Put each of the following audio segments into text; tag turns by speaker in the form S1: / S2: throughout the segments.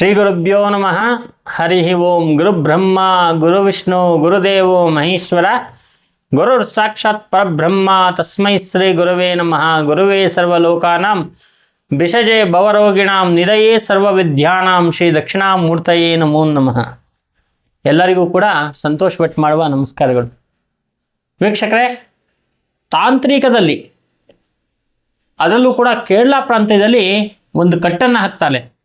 S1: ಶ್ರೀ ಗುರುಭ್ಯೋ ನಮಃ. ಹರಿ ಓಂ ಗುರು ಬ್ರಹ್ಮ, ಗುರು ವಿಷ್ಣು ಗುರುದೇವೋ ಮಹೇಶ್ವರ. ಗುರುರ್ ಸಾಕ್ಷಾತ್ ಪರಬ್ರಹ್ಮ, ತಸ್ಮೈ ಶ್ರೀ ಗುರುವೇ ನಮಃ. ಗುರುವೇ ಸರ್ವಲೋಕಾನಾಂ ಬಿಷಜೆ ಭವರೋಗಿಣಾಂ ನಿಧಯೇ ಸರ್ವವಿದ್ಯಾನಾಂ, ಶ್ರೀ ದಕ್ಷಿಣಾಮೂರ್ತಯೇ ನಮೋ ನಮಃ. ಎಲ್ಲರಿಗೂ ಕೂಡ ಸಂತೋಷ ಭಟ್ ಮಾಡುವ ನಮಸ್ಕಾರಗಳು. ವೀಕ್ಷಕರೇ, ತಾಂತ್ರಿಕದಲ್ಲಿ, ಅದರಲ್ಲೂ ಕೂಡ ಕೇರಳ ಪ್ರಾಂತ್ಯದಲ್ಲಿ ಒಂದು ಕಟ್ಟನ್ನು ಹಾಕ್ತಾರೆ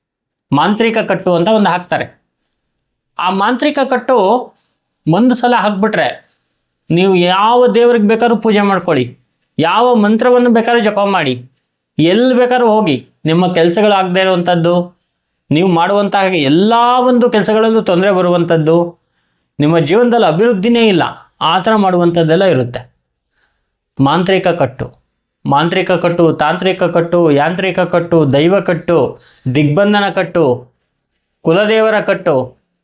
S1: ಮಾಂತ್ರಿಕ ಕಟ್ಟು ಅಂತ ಒಂದು ಹಾಕ್ತಾರೆ. ಆ ಮಾಂತ್ರಿಕ ಕಟ್ಟು ಒಂದು ಸಲ ಹಾಕ್ಬಿಟ್ರೆ ನೀವು ಯಾವ ದೇವ್ರಿಗೆ ಬೇಕಾದ್ರೂ ಪೂಜೆ ಮಾಡ್ಕೊಳ್ಳಿ. ಯಾವ ಮಂತ್ರವನ್ನು ಬೇಕಾದ್ರೂ ಜಪ ಮಾಡಿ. ಎಲ್ಲಿ ಬೇಕಾದ್ರೂ ಹೋಗಿ. ನಿಮ್ಮ ಕೆಲಸಗಳಾಗದೇ ಇರುವಂಥದ್ದು, ನೀವು ಮಾಡುವಂತಹ ಎಲ್ಲ ಒಂದು ಕೆಲಸಗಳಲ್ಲೂ ತೊಂದರೆ ಬರುವಂಥದ್ದು, ನಿಮ್ಮ ಜೀವನದಲ್ಲಿ ಅಭಿವೃದ್ಧಿನೇ ಇಲ್ಲ. ಆ ಥರ ಮಾಡುವಂಥದ್ದೆಲ್ಲ ಇರುತ್ತೆ. ಮಾಂತ್ರಿಕ ಕಟ್ಟು. ಮಾಂತ್ರಿಕ ಕಟ್ಟು, ತಾಂತ್ರಿಕ ಕಟ್ಟು, ಯಾಂತ್ರಿಕ ಕಟ್ಟು, ದೈವ ಕಟ್ಟು, ದಿಗ್ಬಂಧನ ಕಟ್ಟು, ಕುಲದೇವರ ಕಟ್ಟು,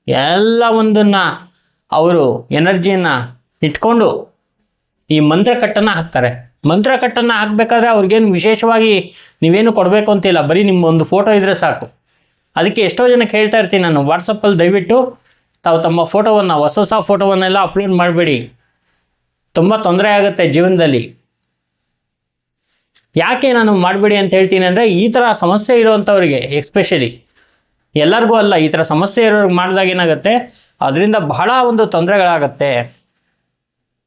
S1: ಎಲ್ಲ ಒಂದನ್ನು ಅವರು ಎನರ್ಜಿಯನ್ನು ಇಟ್ಕೊಂಡು ಈ ಮಂತ್ರಕಟ್ಟನ್ನು ಹಾಕ್ತಾರೆ. ಮಂತ್ರಕಟ್ಟನ್ನು ಹಾಕಬೇಕಾದ್ರೆ ಅವ್ರಿಗೇನು ವಿಶೇಷವಾಗಿ ನೀವೇನು ಕೊಡಬೇಕು ಅಂತಿಲ್ಲ, ಬರೀ ನಿಮ್ಮ ಒಂದು ಫೋಟೋ ಇದ್ದರೆ ಸಾಕು. ಅದಕ್ಕೆ ಎಷ್ಟೋ ಜನಕ್ಕೆ ಹೇಳ್ತಾ ಇರ್ತೀನಿ ನಾನು, ವಾಟ್ಸಪ್ಪಲ್ಲಿ ದಯವಿಟ್ಟು ತಾವು ತಮ್ಮ ಫೋಟೋವನ್ನು, ಹೊಸ ಹೊಸ ಫೋಟೋವನ್ನೆಲ್ಲ ಅಪ್ಲೋಡ್ ಮಾಡಬೇಡಿ. ತುಂಬ ತೊಂದರೆ ಆಗುತ್ತೆ ಜೀವನದಲ್ಲಿ. ಯಾಕೆ ನಾನು ಮಾಡಬೇಡಿ ಅಂತ ಹೇಳ್ತೀನಿ ಅಂದರೆ ಈ ಥರ ಸಮಸ್ಯೆ ಇರೋವಂಥವ್ರಿಗೆ ಎಕ್ಸ್ಪೆಷಲಿ ಎಲ್ಲರಿಗೂ ಅಲ್ಲ, ಈ ಥರ ಸಮಸ್ಯೆ ಇರೋರಿಗೆ ಮಾಡಿದಾಗ ಏನಾಗುತ್ತೆ? ಅದರಿಂದ ಬಹಳ ಒಂದು ತೊಂದರೆಗಳಾಗತ್ತೆ.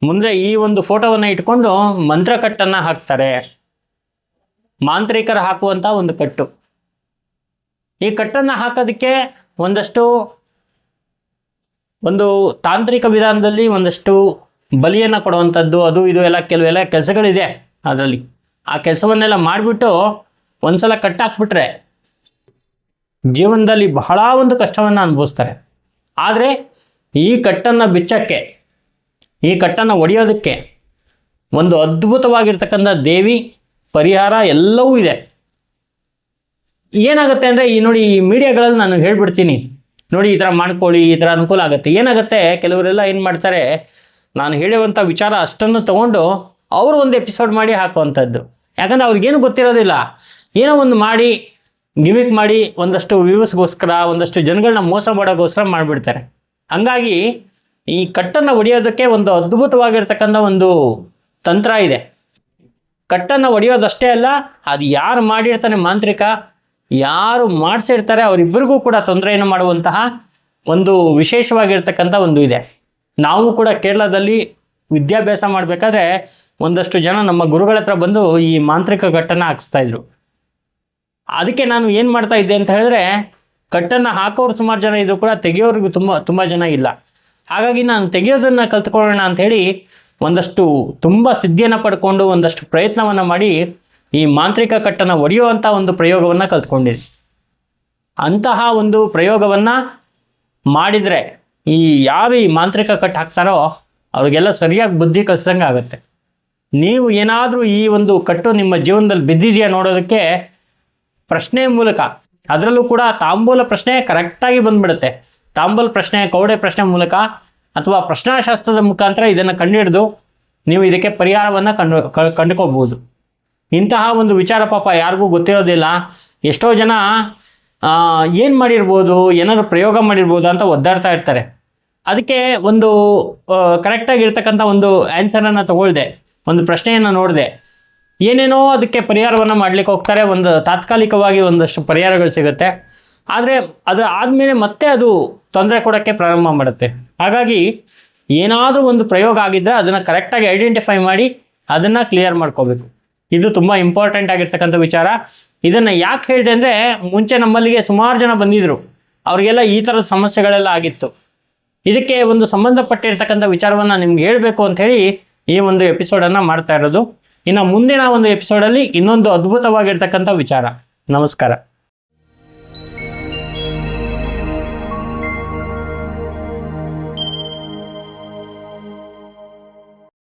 S1: ಮುಂದೆ ಈ ಒಂದು ಫೋಟೋವನ್ನು ಇಟ್ಕೊಂಡು ಮಂತ್ರಕಟ್ಟನ್ನು ಹಾಕ್ತಾರೆ. ಮಾಂತ್ರಿಕರು ಹಾಕುವಂಥ ಒಂದು ಕಟ್ಟು. ಈ ಕಟ್ಟನ್ನು ಹಾಕೋದಕ್ಕೆ ಒಂದಷ್ಟು ಒಂದು ತಾಂತ್ರಿಕ ವಿಧಾನದಲ್ಲಿ ಒಂದಷ್ಟು ಬಲಿಯನ್ನು ಕೊಡುವಂಥದ್ದು ಅದು ಇದು ಎಲ್ಲ ಕೆಲವೆಲ್ಲ ಕೆಲಸಗಳಿದೆ ಅದರಲ್ಲಿ. ಆ ಕೆಲಸವನ್ನೆಲ್ಲ ಮಾಡಿಬಿಟ್ಟು ಒಂದ್ಸಲ ಕಟ್ಟಾಕ್ಬಿಟ್ರೆ ಜೀವನದಲ್ಲಿ ಬಹಳ ಒಂದು ಕಷ್ಟವನ್ನು ಅನುಭವಿಸ್ತಾರೆ. ಆದರೆ ಈ ಕಟ್ಟನ್ನು ಬಿಚ್ಚಕ್ಕೆ, ಈ ಕಟ್ಟನ್ನು ಒಡೆಯೋದಕ್ಕೆ ಒಂದು ಅದ್ಭುತವಾಗಿರ್ತಕ್ಕಂಥ ದೇವಿ ಪರಿಹಾರ ಎಲ್ಲವೂ ಇದೆ. ಏನಾಗುತ್ತೆ ಅಂದರೆ ಈ ನೋಡಿ ಈ ಮೀಡಿಯಾಗಳಲ್ಲಿ ನಾನು ಹೇಳ್ಬಿಡ್ತೀನಿ. ನೋಡಿ ಈ ಥರ ಮಾಡ್ಕೊಳ್ಳಿ, ಈ ಥರ ಅನುಕೂಲ ಆಗುತ್ತೆ. ಏನಾಗುತ್ತೆ, ಕೆಲವರೆಲ್ಲ ಏನು ಮಾಡ್ತಾರೆ, ನಾನು ಹೇಳುವಂಥ ವಿಚಾರ ಅಷ್ಟನ್ನು ತಗೊಂಡು ಅವರು ಒಂದು ಎಪಿಸೋಡ್ ಮಾಡಿ ಹಾಕುವಂಥದ್ದು. ಯಾಕಂದರೆ ಅವ್ರಿಗೇನು ಗೊತ್ತಿರೋದಿಲ್ಲ. ಏನೋ ಒಂದು ಮಾಡಿ ಗಿಮಿಕ್ ಮಾಡಿ ಒಂದಷ್ಟು ವ್ಯೂಸ್ಗೋಸ್ಕರ ಒಂದಷ್ಟು ಜನಗಳನ್ನ ಮೋಸ ಮಾಡೋಕ್ಕೋಸ್ಕರ ಮಾಡಿಬಿಡ್ತಾರೆ. ಹಂಗಾಗಿ ಈ ಕಟ್ಟನ್ನು ಹೊಡೆಯೋದಕ್ಕೆ ಒಂದು ಅದ್ಭುತವಾಗಿರ್ತಕ್ಕಂಥ ಒಂದು ತಂತ್ರ ಇದೆ. ಕಟ್ಟನ್ನು ಹೊಡೆಯೋದಷ್ಟೇ ಅಲ್ಲ, ಅದು ಯಾರು ಮಾಡಿರ್ತಾನೆ ಮಾಂತ್ರಿಕ, ಯಾರು ಮಾಡಿಸಿರ್ತಾರೆ ಅವರಿಬ್ಬರಿಗೂ ಕೂಡ ತೊಂದರೆಯನ್ನು ಮಾಡುವಂತಹ ಒಂದು ವಿಶೇಷವಾಗಿರ್ತಕ್ಕಂಥ ಒಂದು ಇದೆ. ನಾವು ಕೂಡ ಕೇರಳದಲ್ಲಿ ವಿದ್ಯಾಭ್ಯಾಸ ಮಾಡಬೇಕಾದ್ರೆ ಒಂದಷ್ಟು ಜನ ನಮ್ಮ ಗುರುಗಳ ಹತ್ರ ಬಂದು ಈ ಮಾಂತ್ರಿಕ ಕಟ್ಟನ್ನು ಹಾಕಿಸ್ತಾ ಇದ್ರು. ಅದಕ್ಕೆ ನಾನು ಏನು ಮಾಡ್ತಾ ಇದ್ದೆ ಅಂತ ಹೇಳಿದ್ರೆ, ಕಟ್ಟನ್ನು ಹಾಕೋರು ಸುಮಾರು ಜನ ಇದ್ರು ಕೂಡ ತೆಗೆಯೋರಿಗೂ ತುಂಬ ತುಂಬ ಜನ ಇಲ್ಲ. ಹಾಗಾಗಿ ನಾನು ತೆಗೆಯೋದನ್ನು ಕಲ್ತ್ಕೊಳ್ಳೋಣ ಅಂಥೇಳಿ ಒಂದಷ್ಟು ತುಂಬ ಸಿದ್ಧಿಯನ್ನು ಪಡ್ಕೊಂಡು ಒಂದಷ್ಟು ಪ್ರಯತ್ನವನ್ನು ಮಾಡಿ ಈ ಮಾಂತ್ರಿಕ ಕಟ್ಟನ್ನು ಒಡೆಯುವಂಥ ಒಂದು ಪ್ರಯೋಗವನ್ನು ಕಲ್ತ್ಕೊಂಡಿದ್ದೆ. ಅಂತಹ ಒಂದು ಪ್ರಯೋಗವನ್ನು ಮಾಡಿದರೆ ಈ ಯಾರು ಈ ಮಾಂತ್ರಿಕ ಕಟ್ ಹಾಕ್ತಾರೋ, ಅವ್ರಿಗೆಲ್ಲ ಸರಿಯಾಗಿ ಬುದ್ಧಿ ಕಲಿಸ್ದಂಗೆ ಆಗುತ್ತೆ ನೀವು ಏನಾದರೂ ಈ ಒಂದು ಕಟ್ಟು ನಿಮ್ಮ ಜೀವನದಲ್ಲಿ ಬಿದ್ದಿದೆಯಾ ನೋಡೋದಕ್ಕೆ ಪ್ರಶ್ನೆ ಮೂಲಕ. ಅದರಲ್ಲೂ ಕೂಡ ತಾಂಬೂಲ ಪ್ರಶ್ನೆ ಕರೆಕ್ಟಾಗಿ ಬಂದ್ಬಿಡುತ್ತೆ. ತಾಂಬೂಲ ಪ್ರಶ್ನೆ ಕೌಡೆ ಪ್ರಶ್ನೆ ಮೂಲಕ ಅಥವಾ ಪ್ರಶ್ನಾಶಾಸ್ತ್ರದ ಮುಖಾಂತರ ಇದನ್ನು ಕಂಡುಹಿಡಿದು ನೀವು ಇದಕ್ಕೆ ಪರಿಹಾರವನ್ನು ಕಂಡು ಕಂಡುಕೋಬಹುದು ಇಂತಹ ಒಂದು ವಿಚಾರ ಪಾಪ ಯಾರಿಗೂ ಗೊತ್ತಿರೋದಿಲ್ಲ. ಎಷ್ಟೋ ಜನ ಏನು ಮಾಡಿರ್ಬೋದು, ಏನಾದರೂ ಪ್ರಯೋಗ ಮಾಡಿರ್ಬೋದು ಅಂತ ಒದ್ದಾಡ್ತಾ ಇರ್ತಾರೆ. ಅದಕ್ಕೆ ಒಂದು ಕರೆಕ್ಟಾಗಿರ್ತಕ್ಕಂಥ ಒಂದು ಆ್ಯನ್ಸರನ್ನು ತಗೊಳ್ದೆ. ಒಂದು ಪ್ರಶ್ನೆಯನ್ನು ನೋಡಿದೆ. ಏನೇನೋ ಅದಕ್ಕೆ ಪರಿಹಾರವನ್ನು ಮಾಡಲಿಕ್ಕೆ ಹೋಗ್ತಾರೆ. ಒಂದು ತಾತ್ಕಾಲಿಕವಾಗಿ ಒಂದಷ್ಟು ಪರಿಹಾರಗಳು ಸಿಗುತ್ತೆ. ಆದರೆ ಅದರ ಆದಮೇಲೆ ಮತ್ತೆ ಅದು ತೊಂದರೆ ಕೊಡೋಕ್ಕೆ ಪ್ರಾರಂಭ ಮಾಡುತ್ತೆ. ಹಾಗಾಗಿ ಏನಾದರೂ ಒಂದು ಪ್ರಯೋಗ ಆಗಿದ್ದರೆ ಅದನ್ನು ಕರೆಕ್ಟಾಗಿ ಐಡೆಂಟಿಫೈ ಮಾಡಿ ಅದನ್ನು ಕ್ಲಿಯರ್ ಮಾಡ್ಕೋಬೇಕು. ಇದು ತುಂಬ ಇಂಪಾರ್ಟೆಂಟ್ ಆಗಿರ್ತಕ್ಕಂಥ ವಿಚಾರ. ಇದನ್ನು ಯಾಕೆ ಹೇಳಿದೆ ಅಂದರೆ ಮುಂಚೆ ನಮ್ಮಲ್ಲಿಗೆ ಸುಮಾರು ಜನ ಬಂದಿದ್ದರು ಅವರಿಗೆಲ್ಲ ಈ ಥರದ ಸಮಸ್ಯೆಗಳೆಲ್ಲ ಆಗಿತ್ತು. ಇದಕ್ಕೆ ಒಂದು ಸಂಬಂಧಪಟ್ಟಿರ್ತಕ್ಕಂಥ ವಿಚಾರವನ್ನು ನಿಮ್ಗೆ ಹೇಳಬೇಕು ಅಂಥೇಳಿ ಈ ಒಂದು ಎಪಿಸೋಡನ್ನು ಮಾಡ್ತಾ ಇರೋದು. ಇನ್ನು ಮುಂದಿನ ಒಂದು ಎಪಿಸೋಡಲ್ಲಿ ಇನ್ನೊಂದು ಅದ್ಭುತವಾಗಿರ್ತಕ್ಕಂಥ ವಿಚಾರ. ನಮಸ್ಕಾರ.